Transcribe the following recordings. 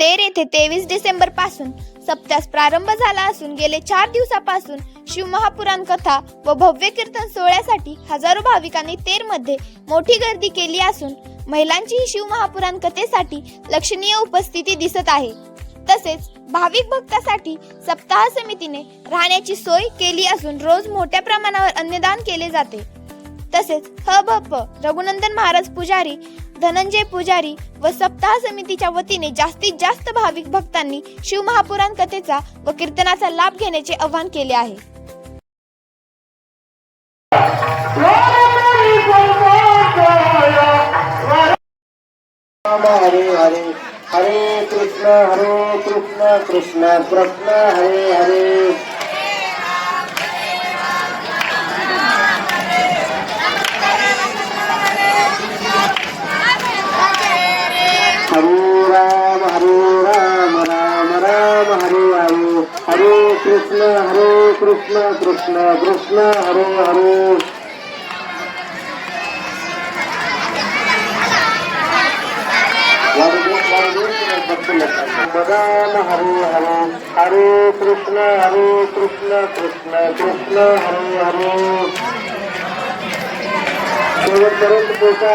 तेर येथे तेवीस डिसेंबरपासून सप्त्यास प्रारंभ झाला असून गेले चार दिवसापासून शिवमहापुराण कथा व भव्य कीर्तन सोहळ्यासाठी हजारो भाविकांनी तेरमध्ये मोठी गर्दी केली असून महिलांचीही शिवमहापुराण कथेसाठी लक्षणीय उपस्थिती दिसत आहे. तसेच भाविक भक्तासाठी सप्ताह समितीने राहण्याची सोय केली असून रोज मोठ्या प्रमाणावर अन्नदान केले जाते. तसेच ह भप् प रघुनंदन महाराज पुजारी धनंजय पुजारी व सप्ताह समितीच्या वतीने जास्तीत जास्त भाविक भक्तांनी शिवमहापुराण कथेचा व कीर्तनाचा लाभ घेण्याचे आवाहन केले आहे. हरे हरे हरे कृष्ण हरे कृष्ण कृष्ण कृष्ण हरे हरे राम हरे राम राम राम हरे हरे हरे कृष्ण हरे कृष्ण कृष्ण कृष्ण हरे हरे मदान हरे हरे हरे कृष्ण हरे कृष्ण कृष्ण कृष्ण हरे हरे शेवटपर्यंत पोचा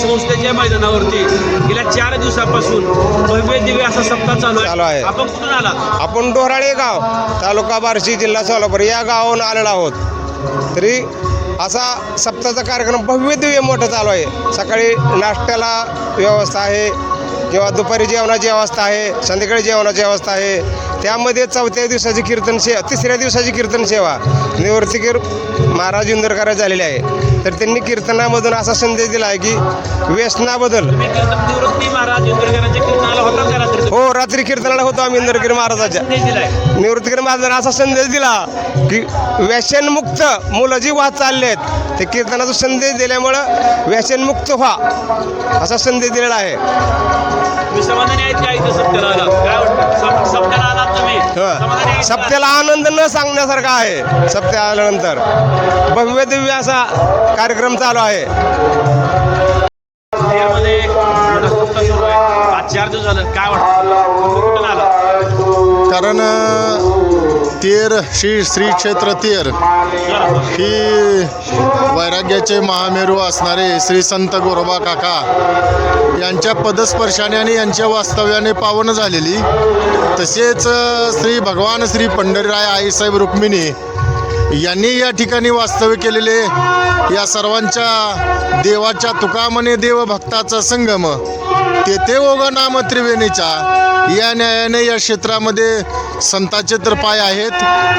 संस्थेच्या मैदानावरती गेल्या चार दिवसापासून भव्य दिव्य असा सप्ताह चालू चालू आहे. आपण कुठून आला आपण डोराळे गाव तालुका बार्शी जिल्हा सोलापूर या गावाहून आलेलो आहोत. तरी असा सप्ताहाचा कार्यक्रम भव्य दिव्य मोठा चालू आहे. सकाळी नाश्त्याला व्यवस्था आहे किंवा दुपारी जेवणाची व्यवस्था आहे संध्याकाळी जेवणाची व्यवस्था आहे. त्यामध्ये चौथ्या दिवसाची कीर्तन सेवा तिसऱ्या दिवसाची कीर्तन सेवा निवृत्तीकीर महाराज इंदरकर झालेले आहे. तर त्यांनी कीर्तनामधून असा संदेश दिला आहे की व्यसनाबद्दल. हो रात्री कीर्तनाला होतो आम्ही इंदरगिरी महाराजाच्या. निवृत्तगिरी महाराजांना असा संदेश दिला की व्यसनमुक्त मुलं जी वाहत चालले आहेत ते कीर्तनाचा संदेश दिल्यामुळं व्यसनमुक्त व्हा असा संदेश दिलेला आहे. तुम्ही सप्त्याला सप्त्याला आनंद न सांगण्यासारखा आहे सप्त्या आल्यानंतर. भव्य दिव्य असा कार्यक्रम चालू आहे. चार दिवस झालं. काय वाटतं? कुठून आला? कारण तेर श्री श्री क्षेत्र तेर ही वैराग्याचे महामेरू असणारे श्री संत गोरोबा काका यांच्या पदस्पर्शाने आणि यांच्या वास्तव्याने पावन झालेली. तसेच श्री भगवान श्री पंढरीराय आईसाहेब रुक्मिणी यांनी या ठिकाणी वास्तव्य केलेले या सर्वांच्या देवाच्या तुकामने देवभक्ताचा संगम तेथे ओघ नाम त्रिवेणीचा या न्यायाने या क्षेत्रामध्ये संताचे तर पाय आहेत.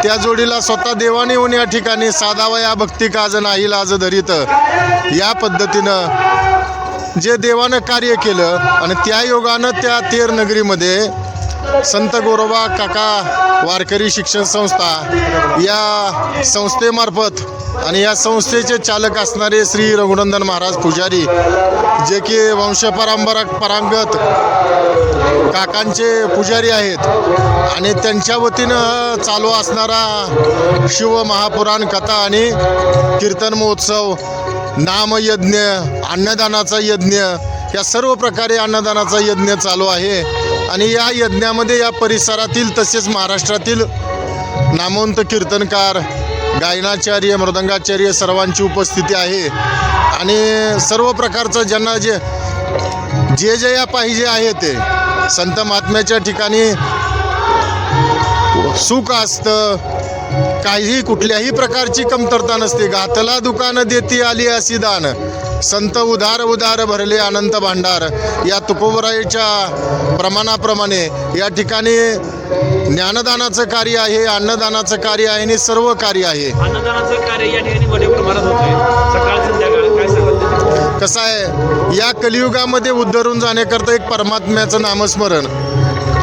त्या जोडीला स्वतः देवाने येऊन या ठिकाणी साधावा या भक्ती काज नाही लाज धरीत या पद्धतीनं जे देवानं कार्य केलं आणि त्या योगानं त्या तेर नगरीमध्ये संत गोरोबा काका वारकरी शिक्षण संस्था या संस्थेमार्फत आणि या संस्थेचे चालक असणारे श्री रघुनंदन महाराज पुजारी जे की वंशपरंपरा परांगत काकांचे पुजारी आहेत आणि त्यांच्या वतीनं चालू असणारा शिव महापुराण कथा आणि कीर्तन महोत्सव नामयज्ञ अन्नदानाचा यज्ञ या सर्व प्रकारे अन्नदानाचा यज्ञ चालू आहे. आणि या यज्ञामध्ये या परिसरातील तसेच महाराष्ट्रातील नामवंत कीर्तनकार गायनाचार्य मृदंगाचार्य सर्वांची उपस्थिती आहे. आणि सर्व प्रकारचं ज्यांना जे जे जे या पाहिजे आहे ते संत महात्म्याच्या ठिकाणी सुख असतं काही कुठल्याही प्रकारची कमतरता नसते. घातला दुकान देती आली अशी दान. संत उदार उदार भरले अनंत भांडार. या तुकोबराईच्या प्रमाणाप्रमाणे या ठिकाणी ज्ञानदानाचं कार्य आहे अन्नदानाचं कार्य आहे आणि सर्व कार्य आहे. अन्नदानाचं कार्य या ठिकाणी मोठ्या प्रमाणात? कसं आहे? या कलियुगामध्ये उद्धरून जाण्याकरता एक परमात्म्याचं नामस्मरण.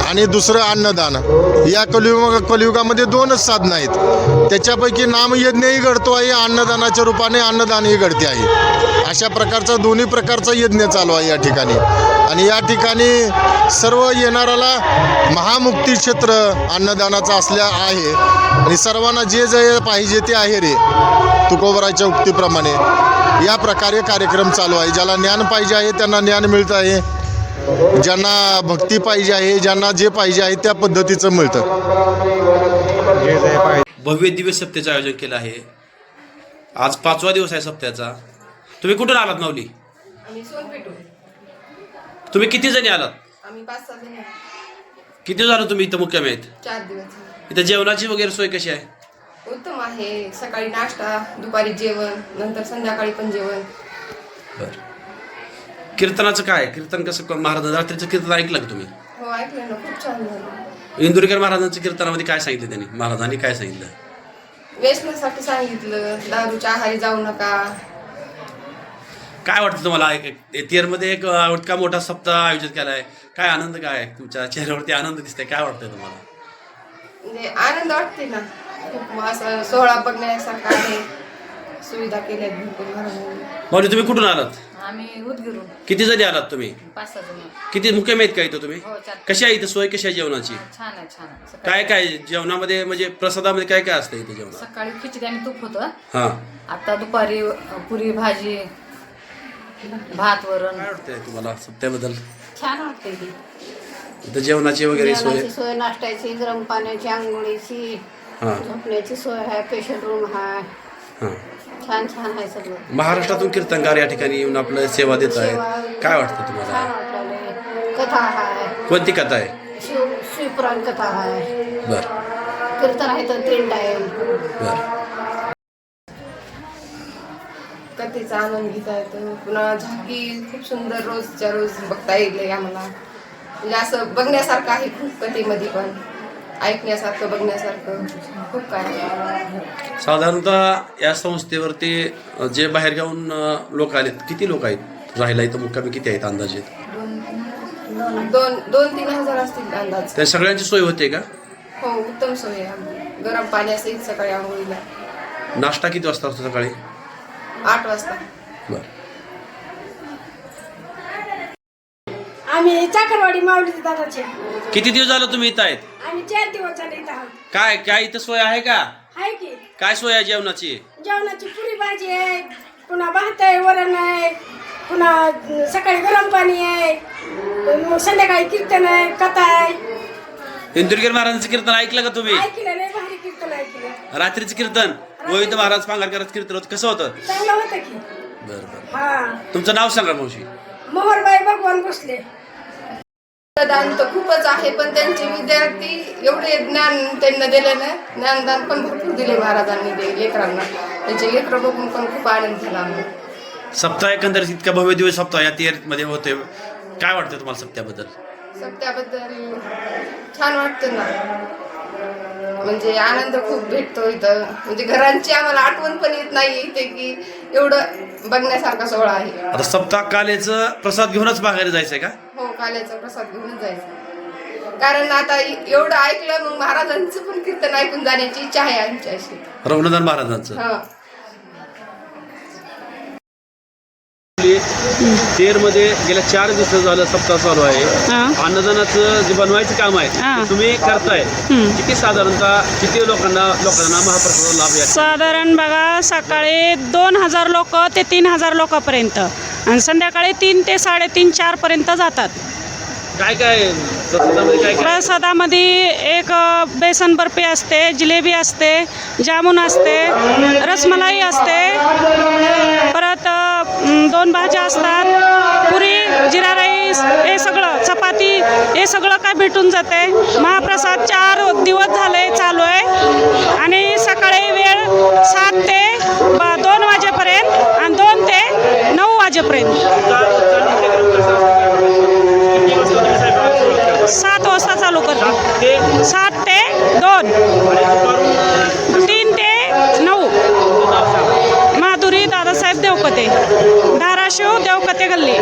आणि दुसरं अन्नदान. या कलियुग कलियुगामध्ये दोनच साधनं आहेत. त्याच्यापैकी नामयज्ञही घडतो आहे अन्नदानाच्या रूपाने अन्नदानही घडते आहे. अशा प्रकारचा दोन्ही प्रकारचा यज्ञ चालू आहे या ठिकाणी. आणि या ठिकाणी सर्व येणाऱ्याला महामुक्ती क्षेत्र अन्नदानाचं असल्या आहे. आणि सर्वांना जे जे पाहिजे ते आहे रे. तुकोबराच्या उक्तीप्रमाणे. या प्रकारे कार्यक्रम चालू आहे. ज्याला ज्ञान पाहिजे आहे त्यांना ज्ञान मिळतं आहे. ज्यांना भक्ती पाहिजे आहे ज्यांना जे पाहिजे आहे त्या पद्धतीचं मिळतं. भव्य दिव्य सप्त्याचं आयोजन केलं आहे. आज पाचवा दिवस आहे सप्त्याचा. तुम्ही कुठून आलात माऊली? सोनपेठून तुम्ही किती जणी आलात. किती झालं तुम्ही इथं मुक्काम आहेत? चार दिवस झाले. इथं जेवणाची वगैरे सोय कशी आहे? उत्तम आहे. सकाळी नाश्ता दुपारी जेवण नंतर संध्याकाळी पण जेवण. बरं. कीर्तनाचं काय? कीर्तन कसं क- महाराज रात्रीचं कीर्तन ऐकलं का तुम्ही? हो ऐकलं ना खूप छान झालं. इंदुरीकर महाराजांच्या कीर्तनामध्ये काय सांगितलं त्यांनी? महाराजांनी काय सांगितलं? व्यसनासाठी सांगितलं दारूच्या आहारी जाऊ नका. काय वाटतं तुम्हाला? एक तेरमध्ये एक अं, इतका मोठा सप्ताह आयोजित केला आहे काय आनंद काय? आहे? तुमच्या चेहऱ्यावरती आनंद दिसतंय. काय वाटतंय तुम्हाला? म्हणजे आनंद वाटते ना. खूप असं सोहळा बघण्यासारखा आहे. सुविधा केल्या आहेत भरपूर महाराजांनी. माऊली तुम्ही कुठून आलात? आम्ही उदगिरून किती जणी आलात तुम्ही? पाच सहा जण. किती मुक्काम आहेत का इथं तुम्ही? हो, चार. कशी आहे इथं सोय? कशी आहे जेवणाची? छान आहे छान आहे. सकाळी काय काय जेवणामध्ये म्हणजे प्रसादामध्ये काय काय असतं इथं जेवणात? सकाळी खिचडी आणि तूप होतं. हां. आता दुपारी अ, पुरी भाजी भात वरण. काय वाटतंय तुम्हाला सप्त्याबद्दल छान वाटते ती इथं जेवणाची वगैरे सोय? जेवणाची सोय नाश्त्याची गरम पाण्याची आंघोळीची हां. झोपण्याची सोय आहे पेशंट रूम आहे. हां. छान छान आहे सगळं. महाराष्ट्रातून कीर्तनकार या ठिकाणी येऊन आपलं सेवा देत आहेत. काय वाटतं छान तुम्हाला कथा आहे कोणती कथा आहे? शिव शिवपुराण कथा आहे बरं. कीर्तन आहे तर तीन टाईम बरं. कथेचा आनंद घेता येतो. पुन्हा झाकी खूप सुंदर रोजच्या रोज बघता येईल आम्हाला म्हणजे असं बघण्यासारखं आहे खूप कथेमध्ये पण. ऐकण्यासारखं बघण्यासारखं खूप काय. साधारणतः या संस्थेवरती जे बाहेरगावून लोक आलेत किती लोक आहेत? राहायला इथं मुक्कामी किती आहेत अंदाजे? दोन दोन तीन हजार असतील अंदाज. त्या सगळ्यांची सोय होते का? हो उत्तम सोय आहे. गरम पाणी असेल सकाळी आंघोळीला. नाश्ता किती वाजता असतो सकाळी? आठ वाजता. बरं. आम्ही चाकरवाडी माऊली दादाचे. किती दिवस झालं तुम्ही इथं आहेत? आम्ही चार दिवस झाले इथं आहोत. काय काय इथं सोय आहे का? आहे की. काय सोय आहे जेवणाची? जेवणाची पुरी भाजी आहे पुन्हा भात आहे वरण आहे पुन्हा सकाळी गरम पाणी आहे मग संध्याकाळी कीर्तन आहे कथा आहे. इंदुरकर महाराजांचं कीर्तन ऐकलं का तुम्ही? ऐकलं नाही भारी कीर्तन ऐकलं. रात्रीचं कीर्तन? गोविंद महाराज पांगारकरांचं कीर्तन होतं. कसं होतं? चांगलं होतं की. बरं बरं. हा. तुमचं नाव सांगा मावशी. मोहरबाई भगवान बसले दान तर खूपच आहे पण त्यांचे विद्यार्थी एवढे ज्ञान त्यांना दिल्यानं ज्ञानदान पण भरपूर दिले महाराजांनी ते लेकरांना. त्यांचे लेकरं बघून पण खूप आनंद झाला आम्हाला सप्ताह एकंदरीत इतका भव्य दिवस सप्ताह या मध्ये होते काय वाटतं तुम्हाला सप्त्याबद्दल सप्त्याबद्दल छान वाटतं ना. म्हणजे आनंद खूप भेटतो इथं. म्हणजे घरांची आम्हाला आठवण पण येत नाही इथे की एवढं बघण्यासारखा सोहळा आहे. आता सप्ताह कालेचं प्रसाद घेऊनच माघारी जायचंय का? हो काल्याचा प्रसाद घेऊनच जायचं. कारण आता एवढं ऐकलं मग महाराजांचं पण कीर्तन ऐकून जाण्याची इच्छा आहे आमची अशी रघुनाथन महाराजांचं. हा. तेरमध्ये गेल्या चार दिवस झालं सप्ताह चालू आहे. अन्नदानाचं जे बनवायचं काम आहे हा. ते तुम्ही करताय. किती साधारणतः किती लोकांना लोकांना महाप्रसाद लाभ या साधारण बघा सकाळी दोन हजार लोक ते तीन हजार लोकांपर्यंत. आणि संध्याकाळी तीन ते साडेतीन चारपर्यंत जातात. काय काय प्रसादामध्ये काय काय? प्रसादामध्ये एक अ, बेसन बर्फी असते जिलेबी असते जामुन असते रसमलाई असते परत अ, दोन भाज्या असतात. पुरी जिरा राईस हे सगळं. चपाती हे सगळं काय भेटून जाते महाप्रसाद चार दिवस झाले चालू आहे. आणि सकाळी वेळ सात ते दोन वाजेपर्यंत आणि दोन ते नऊ वाजेपर्यंत. सात वाजता चालू करते. सात ते दोन. देव कथे गल्ली?